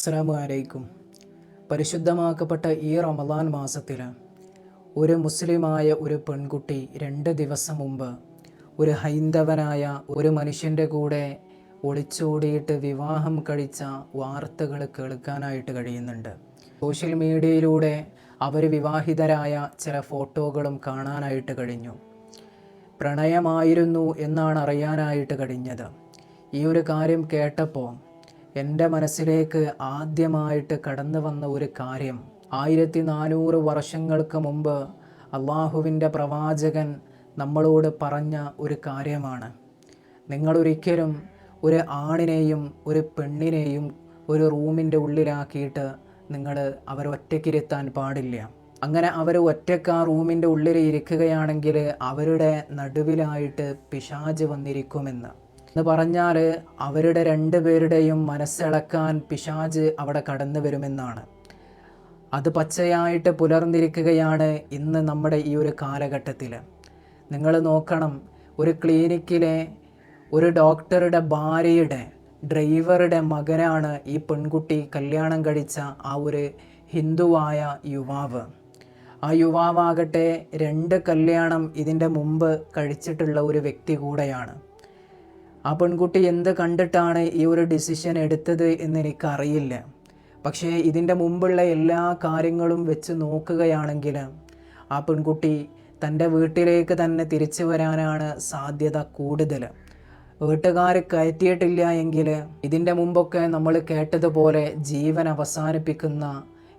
അസ്സാമു അലൈക്കും പരിശുദ്ധമാക്കപ്പെട്ട ഈ റമദാൻ മാസത്തിൽ ഒരു മുസ്ലിമായ ഒരു പെൺകുട്ടി രണ്ട് ദിവസം മുമ്പ് ഒരു ഹൈന്ദവനായ ഒരു മനുഷ്യന്റെ കൂടെ ഒളിച്ചോടിയിട്ട് വിവാഹം കഴിച്ച വാർത്തകൾ കേൾക്കാനായിട്ട് കഴിയുന്നുണ്ട്. സോഷ്യൽ മീഡിയയിലൂടെ അവർ വിവാഹിതരായ ചില ഫോട്ടോകളും കാണാനായിട്ട് കഴിഞ്ഞു. പ്രണയമായിരുന്നു എന്നാണ് അറിയാനായിട്ട് കഴിഞ്ഞത്. ഈ ഒരു കാര്യം കേട്ടപ്പോൾ എന്റെ മനസ്സിലേക്ക് ആദ്യമായിട്ട് കടന്നു വന്ന ഒരു കാര്യം. ആയിരത്തി നാനൂറ് വർഷങ്ങൾക്ക് മുമ്പ് അള്ളാഹുവിന്റെ പ്രവാചകൻ നമ്മളോട് പറഞ്ഞ ഒരു കാര്യമാണ്. നിങ്ങളൊരിക്കലും ഒരു ആണിനെയും ഒരു പെണ്ണിനെയും ഒരു റൂമിന്റെ ഉള്ളിലാക്കിയിട്ട് നിങ്ങൾ അവർ ഒറ്റയ്ക്കിരുത്താൻ പാടില്ല. അങ്ങനെ അവർ ഒറ്റയ്ക്ക് ആ റൂമിന്റെ ഉള്ളിൽ ഇരിക്കുകയാണെങ്കിൽ അവരുടെ നടുവിലായിട്ട് പിശാജ് വന്നിരിക്കുമെന്ന്. എന്ന് പറഞ്ഞാൽ അവരുടെ രണ്ടുപേരുടെയും മനസ്സിളക്കാൻ പിശാജ് അവിടെ കടന്നു വരുമെന്നാണ്. അത് പച്ചയായിട്ട് പുലർന്നിരിക്കുകയാണ് ഇന്ന് നമ്മുടെ ഈ ഒരു കാലഘട്ടത്തിൽ നിങ്ങൾ നോക്കണം ഒരു ക്ലിനിക്കിലെ ഒരു ഡോക്ടറുടെ ഭാര്യയുടെ ഡ്രൈവറുടെ മകനാണ് ഈ പെൺകുട്ടി കല്യാണം കഴിച്ച ആ ഒരു ഹിന്ദുവായ യുവാവ്. ആ യുവാവാകട്ടെ രണ്ട് കല്യാണം ഇതിന്റെ മുമ്പ് കഴിച്ചിട്ടുള്ള ഒരു വ്യക്തി കൂടെയാണ്. ആ പെൺകുട്ടി എന്ത് കണ്ടിട്ടാണ് ഈ ഒരു ഡിസിഷൻ എടുത്തത് എന്ന് എനിക്കറിയില്ല പക്ഷേ ഇതിന്റെ മുമ്പുള്ള എല്ലാ കാര്യങ്ങളും വെച്ച് നോക്കുകയാണെങ്കിൽ ആ പെൺകുട്ടി തന്റെ വീട്ടിലേക്ക് തന്നെ തിരിച്ചു വരാനാണ് സാധ്യത കൂടുതൽ. വീട്ടുകാർ കയറ്റിയിട്ടില്ല എങ്കിൽ ഇതിന്റെ മുമ്പൊക്കെ നമ്മൾ കേട്ടതുപോലെ ജീവൻ അവസാനിപ്പിക്കുന്ന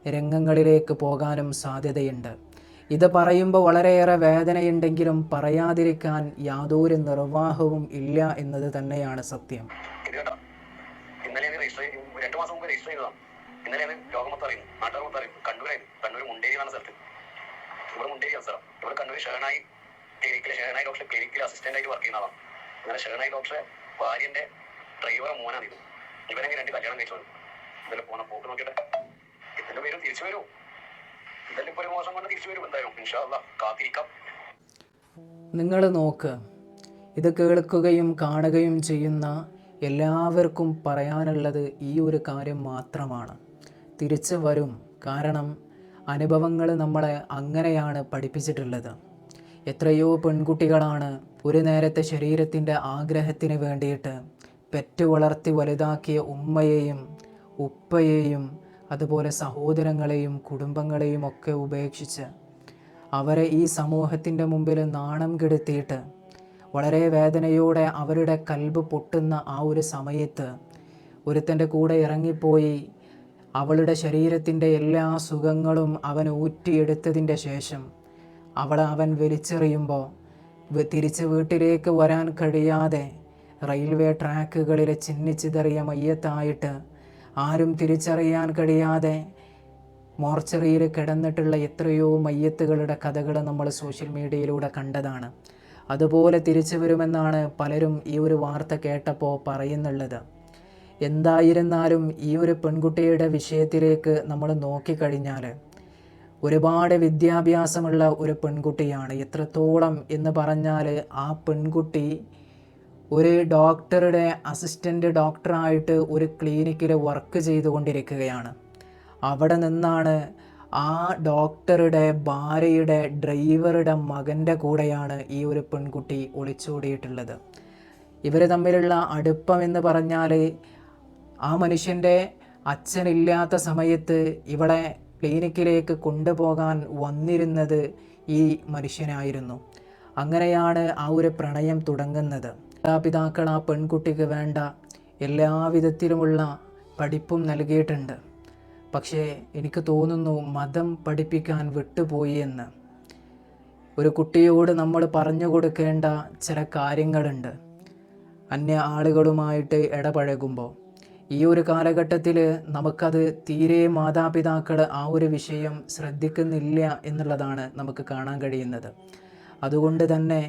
രംഗങ്ങളിലേക്ക് പോകാനും സാധ്യതയുണ്ട്. ഇത് പറയുമ്പോൾ വളരെയേറെ വേദനയുണ്ടെങ്കിലും പറയാതിരിക്കാൻ യാതൊരു നിർവാഹവും ഇല്ല എന്നത് തന്നെയാണ് സത്യം. ഇന്നലെ രജിസ്റ്റർ മാസം മുമ്പ് രജിസ്റ്റർ ചെയ്തതാണ് ഷേണായി ഷേണായി ക്ലിനിക്കിൽ ഷേണായി ഡോക്ടറെ ഭാര്യന്റെ ഇവനെങ്കിൽ രണ്ട് കല്യാണം കഴിച്ചോളൂ ഇതിൽ പോണ പോക്ക് നോക്കിയിട്ട് ഇതിന്റെ പേരും തിരിച്ചു വരും. നിങ്ങൾ നോക്ക് ഇത് കേൾക്കുകയും കാണുകയും ചെയ്യുന്ന എല്ലാവർക്കും പറയാനുള്ളത് ഈ ഒരു കാര്യം മാത്രമാണ്. തിരിച്ചു വരും. കാരണം അനുഭവങ്ങൾ നമ്മളെ അങ്ങനെയാണ് പഠിപ്പിച്ചിട്ടുള്ളത്. എത്രയോ പെൺകുട്ടികളാണ് ഒരു നേരത്തെ ശരീരത്തിന്റെ ആഗ്രഹത്തിന് വേണ്ടിയിട്ട് പെറ്റു വളർത്തി വലുതാക്കിയ ഉമ്മയെയും ഉപ്പയെയും അതുപോലെ സഹോദരങ്ങളെയും കുടുംബങ്ങളെയും ഒക്കെ ഉപേക്ഷിച്ച് അവരെ ഈ സമൂഹത്തിന്റെ മുമ്പിൽ നാണം കെടുത്തിയിട്ട് വളരെ വേദനയോടെ അവരുടെ കൽബ് പൊട്ടുന്ന ആ ഒരു സമയത്ത് ഒരുത്തന്റെ കൂടെ ഇറങ്ങിപ്പോയി അവളുടെ ശരീരത്തിന്റെ എല്ലാ സുഖങ്ങളും അവൻ ഊറ്റിയെടുത്തതിന്റെ ശേഷം അവളെ അവൻ വലിച്ചെറിയുമ്പോൾ തിരിച്ച് വീട്ടിലേക്ക് വരാൻ കഴിയാതെ റെയിൽവേ ട്രാക്കുകളിലെ ചിന്നിച്ചിതറിയ മയ്യത്തായിട്ട് ആരും തിരിച്ചറിയാൻ കഴിയാതെ മോർച്ചറിയിൽ കിടന്നിട്ടുള്ള എത്രയോ മയ്യത്തുകളുടെ കഥകൾ നമ്മൾ സോഷ്യൽ മീഡിയയിലൂടെ കണ്ടതാണ്. അതുപോലെ തിരിച്ചു വരുമെന്നാണ് പലരും ഈ ഒരു വാർത്ത കേട്ടപ്പോൾ പറയുന്നുള്ളത്. എന്തായിരുന്നാലും ഈ ഒരു പെൺകുട്ടിയുടെ വിഷയത്തിലേക്ക് നമ്മൾ നോക്കിക്കഴിഞ്ഞാൽ ഒരുപാട് വിദ്യാഭ്യാസമുള്ള ഒരു പെൺകുട്ടിയാണ്. എത്രത്തോളം എന്ന് പറഞ്ഞാൽ ആ പെൺകുട്ടി ഒരു ഡോക്ടറുടെ അസിസ്റ്റന്റ് ഡോക്ടറായിട്ട് ഒരു ക്ലിനിക്കിൽ വർക്ക് ചെയ്തുകൊണ്ടിരിക്കുകയാണ്. അവിടെ നിന്നാണ് ആ ഡോക്ടറുടെ ഭാര്യയുടെ ഡ്രൈവറുടെ മകന്റെ കൂടെയാണ് ഈ ഒരു പെൺകുട്ടി ഒളിച്ചോടിയിട്ടുള്ളത്. ഇവർ തമ്മിലുള്ള അടുപ്പം എന്ന് പറഞ്ഞാൽ ആ മനുഷ്യന്റെ അച്ഛനില്ലാത്ത സമയത്ത് ഇവളെ ക്ലിനിക്കിലേക്ക് കൊണ്ടുപോകാൻ വന്നിരുന്നത് ഈ മനുഷ്യനായിരുന്നു. അങ്ങനെയാണ് ആ ഒരു പ്രണയം തുടങ്ങുന്നത്. മാതാപിതാക്കൾ ആ പെൺകുട്ടിക്ക് വേണ്ട. എല്ലാവിധത്തിലുമുള്ള പഠിപ്പും നൽകിയിട്ടുണ്ട്. പക്ഷേ എനിക്ക് തോന്നുന്നു മതം പഠിപ്പിക്കാൻ വിട്ടുപോയി എന്ന്. ഒരു കുട്ടിയോട് നമ്മൾ പറഞ്ഞു കൊടുക്കേണ്ട ചില കാര്യങ്ങളുണ്ട്. അന്യ ആളുകളുമായിട്ട് ഇടപഴകുമ്പോൾ ഈ ഒരു കാലഘട്ടത്തിൽ നമുക്കത് തീരെ മാതാപിതാക്കൾ ആ ഒരു വിഷയം ശ്രദ്ധിക്കുന്നില്ല എന്നുള്ളതാണ് നമുക്ക് കാണാൻ കഴിയുന്നത്. അതുകൊണ്ട് തന്നെ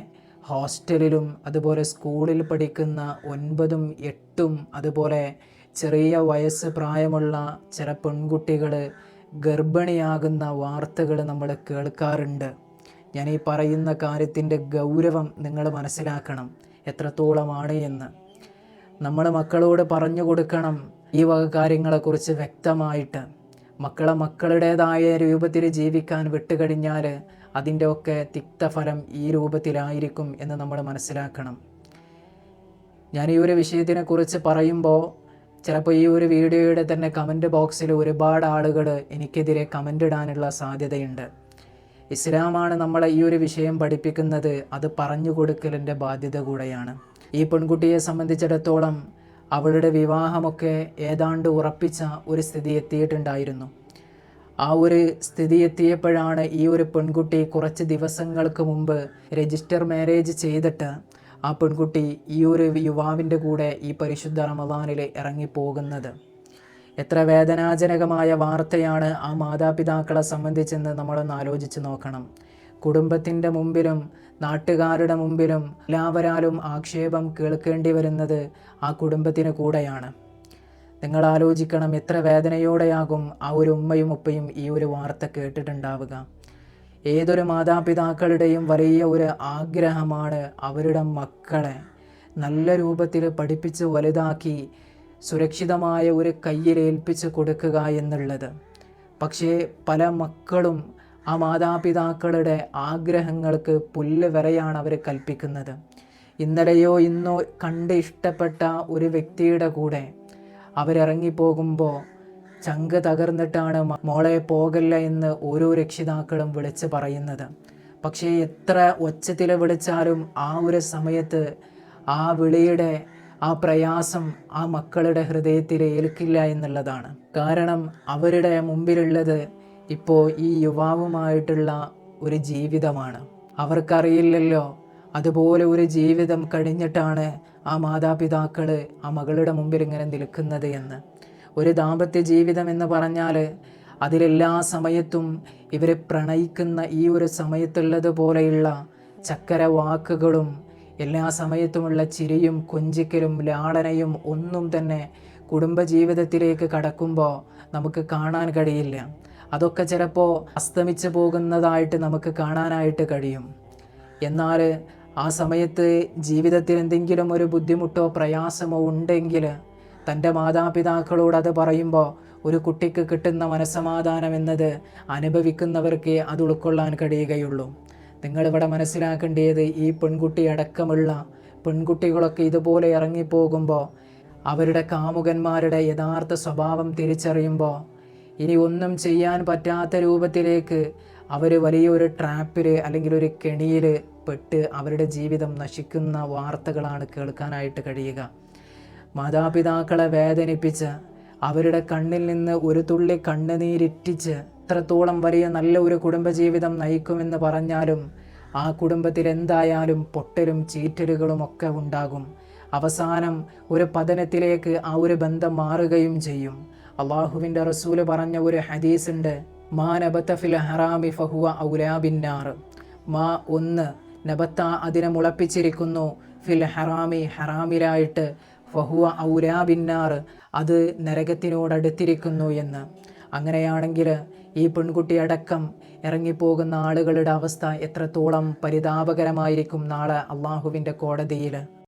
ഹോസ്റ്റലിലും അതുപോലെ സ്കൂളിൽ പഠിക്കുന്ന ഒൻപതും എട്ടും അതുപോലെ ചെറിയ വയസ്സ് പ്രായമുള്ള ചില പെൺകുട്ടികൾ ഗർഭിണിയാകുന്ന വാർത്തകൾ നമ്മൾ കേൾക്കാറുണ്ട്. ഞാൻ ഈ പറയുന്ന കാര്യത്തിന്റെ ഗൗരവം നിങ്ങൾ മനസ്സിലാക്കണം. എത്രത്തോളമാണ് എന്ന്. നമ്മൾ മക്കളോട് പറഞ്ഞു കൊടുക്കണം ഈ വക കാര്യങ്ങളെക്കുറിച്ച് വ്യക്തമായിട്ട്. മക്കളെ മക്കളുടേതായ രൂപത്തിൽ ജീവിക്കാൻ വിട്ടുകഴിഞ്ഞാൽ അതിന്റെ ഒക്കെ തിക്തഫലം ഈ രൂപത്തിലായിരിക്കും എന്ന് നമ്മൾ മനസ്സിലാക്കണം. ഞാൻ ഈ ഒരു വിഷയത്തിനെക്കുറിച്ച് പറയുമ്പോൾ ചിലപ്പോൾ ഈ ഒരു വീഡിയോയുടെ തന്നെ കമന്റ് ബോക്സിൽ ഒരുപാട് ആളുകൾ എനിക്കെതിരെ കമന്റ് ഇടാനുള്ള സാധ്യതയുണ്ട്. ഇസ്ലാമാണ് നമ്മളെ ഈ ഒരു വിഷയം പഠിപ്പിക്കുന്നത്. അത് പറഞ്ഞു കൊടുക്കലിന്റെ ബാധ്യത കൂടെയാണ്. ഈ പെൺകുട്ടിയെ സംബന്ധിച്ചിടത്തോളം അവളുടെ വിവാഹമൊക്കെ ഏതാണ്ട് ഉറപ്പിച്ച ഒരു സ്ഥിതി എത്തിയിട്ടുണ്ടായിരുന്നു. ആ ഒരു സ്ഥിതി എത്തിയപ്പോഴാണ് ഈ ഒരു പെൺകുട്ടി കുറച്ച് ദിവസങ്ങൾക്ക് മുമ്പ് രജിസ്റ്റർ മാരേജ് ചെയ്തിട്ട് ആ പെൺകുട്ടി ഈ ഒരു യുവാവിന്റെ കൂടെ ഈ പരിശുദ്ധ റമദാനിൽ ഇറങ്ങിപ്പോകുന്നത്. എത്ര വേദനാജനകമായ വാർത്തയാണ് ആ മാതാപിതാക്കളെ സംബന്ധിച്ചെന്ന് നമ്മളൊന്ന് ആലോചിച്ച് നോക്കണം. കുടുംബത്തിന്റെ മുമ്പിലും നാട്ടുകാരുടെ മുമ്പിലും എല്ലാവരാലും ആക്ഷേപം കേൾക്കേണ്ടി വരുന്നത് ആ കുടുംബത്തിന് കൂടെയാണ്. നിങ്ങൾ ആലോചിക്കണം എത്ര വേദനയോടെയാകും ആ ഒരു ഉമ്മയും ഉപ്പയും ഈ ഒരു വാർത്ത കേട്ടിട്ടുണ്ടാവുക. ഏതൊരു മാതാപിതാക്കളുടെയും വലിയ ഒരു ആഗ്രഹമാണ് അവരുടെ മക്കളെ നല്ല രൂപത്തിൽ പഠിപ്പിച്ച് വലുതാക്കി സുരക്ഷിതമായ ഒരു കയ്യിൽ ഏൽപ്പിച്ച് കൊടുക്കുക എന്നുള്ളത്. പക്ഷേ പല മക്കളും ആ മാതാപിതാക്കളുടെ ആഗ്രഹങ്ങൾക്ക് പുല്ല് വരെയാണ് അവർ കൽപ്പിക്കുന്നത്. ഇന്നലെയോ ഇന്നോ കണ്ട് ഇഷ്ടപ്പെട്ട ഒരു വ്യക്തിയുടെ കൂടെ അവരിറങ്ങിപ്പോകുമ്പോൾ ചങ്ക് തകർന്നിട്ടാണ് മോളെ പോകല്ല എന്ന് ഓരോ രക്ഷിതാക്കളും വിളിച്ച് പറയുന്നത്. പക്ഷേ എത്ര ഒച്ചത്തിൽ വിളിച്ചാലും ആ ഒരു സമയത്ത് ആ വിളിയുടെ ആ പ്രയാസം ആ മക്കളുടെ ഹൃദയത്തിൽ ഏൽക്കില്ല എന്നുള്ളതാണ്. കാരണം അവരുടെ മുമ്പിലുള്ളത് ഇപ്പോൾ ഈ യുവാവുമായിട്ടുള്ള ഒരു ജീവിതമാണ്. അവർക്കറിയില്ലല്ലോ അതുപോലെ ഒരു ജീവിതം കഴിഞ്ഞിട്ടാണ് ആ മാതാപിതാക്കൾ ആ മകളുടെ മുമ്പിൽ ഇങ്ങനെ നിൽക്കുന്നത് എന്ന്. ഒരു ദാമ്പത്യ ജീവിതം എന്ന് പറഞ്ഞാൽ അതിലെല്ലാ സമയത്തും ഇവരെ പ്രണയിക്കുന്ന ഈ ഒരു സമയത്തുള്ളത് പോലെയുള്ള ചക്കര വാക്കുകളും എല്ലാ സമയത്തുമുള്ള ചിരിയും കൊഞ്ചിക്കലും ലാളനയും ഒന്നും തന്നെ കുടുംബജീവിതത്തിലേക്ക് കടക്കുമ്പോൾ നമുക്ക് കാണാൻ കഴിയില്ല. അതൊക്കെ ചിലപ്പോൾ അസ്തമിച്ചു പോകുന്നതായിട്ട് നമുക്ക് കാണാനായിട്ട് കഴിയും. എന്നാൽ ആ സമയത്ത് ജീവിതത്തിൽ എന്തെങ്കിലും ഒരു ബുദ്ധിമുട്ടോ പ്രയാസമോ ഉണ്ടെങ്കിൽ തന്റെ മാതാപിതാക്കളോട് അത് പറയുമ്പോൾ ഒരു കുട്ടിക്ക് കിട്ടുന്ന മനസ്സമാധാനം എന്നത് അനുഭവിക്കുന്നവർക്ക് അത് ഉൾക്കൊള്ളാൻ കഴിയുകയുള്ളൂ. നിങ്ങളിവിടെ മനസ്സിലാക്കേണ്ടത് ഈ പെൺകുട്ടി അടക്കമുള്ള പെൺകുട്ടികളൊക്കെ ഇതുപോലെ ഇറങ്ങിപ്പോകുമ്പോൾ അവരുടെ കാമുകന്മാരുടെ യഥാർത്ഥ സ്വഭാവം തിരിച്ചറിയുമ്പോൾ ഇനി ഒന്നും ചെയ്യാൻ പറ്റാത്ത രൂപത്തിലേക്ക് അവർ വലിയൊരു ട്രാപ്പിൽ അല്ലെങ്കിൽ ഒരു കെണിയിൽ പെട്ട് അവരുടെ ജീവിതം നശിക്കുന്ന വാർത്തകളാണ് കേൾക്കാനായിട്ട് കഴിയുക. മാതാപിതാക്കളെ വേദനിപ്പിച്ച് അവരുടെ കണ്ണിൽ നിന്ന് ഒരു തുള്ളി കണ്ണുനീരിറ്റിച്ച് എത്രത്തോളം വലിയ നല്ല ഒരു കുടുംബജീവിതം നയിക്കുമെന്ന് പറഞ്ഞാലും ആ കുടുംബത്തിൽ എന്തായാലും പൊട്ടലും ചീറ്റലുകളും ഒക്കെ ഉണ്ടാകും. അവസാനം ഒരു പതനത്തിലേക്ക് ആ ഒരു ബന്ധം മാറുകയും ചെയ്യും. അള്ളാഹുവിന്റെ റസൂൽ പറഞ്ഞ ഒരു ഹദീസുണ്ട് മാ നബത്ത ഫിൽ ഹറാമി ഫഹുവ ഔലാബിന്നാർ മാ ഒന്ന് നബത്ത അതിനെ മുളപ്പിച്ചിരിക്കുന്നു. ഫിൽ ഹറാമി ഹറാമിലായിട്ട്. ഫഹുവ ഔരാബിന്നാർ അത് നരകത്തിനോടടുത്തിരിക്കുന്നു എന്ന്. അങ്ങനെയാണെങ്കിൽ ഈ പെൺകുട്ടി അടക്കം ഇറങ്ങിപ്പോകുന്ന ആളുകളുടെ അവസ്ഥ എത്രത്തോളം പരിതാപകരമായിരിക്കും നാളെ അള്ളാഹുവിന്റെ കോടതിയിൽ?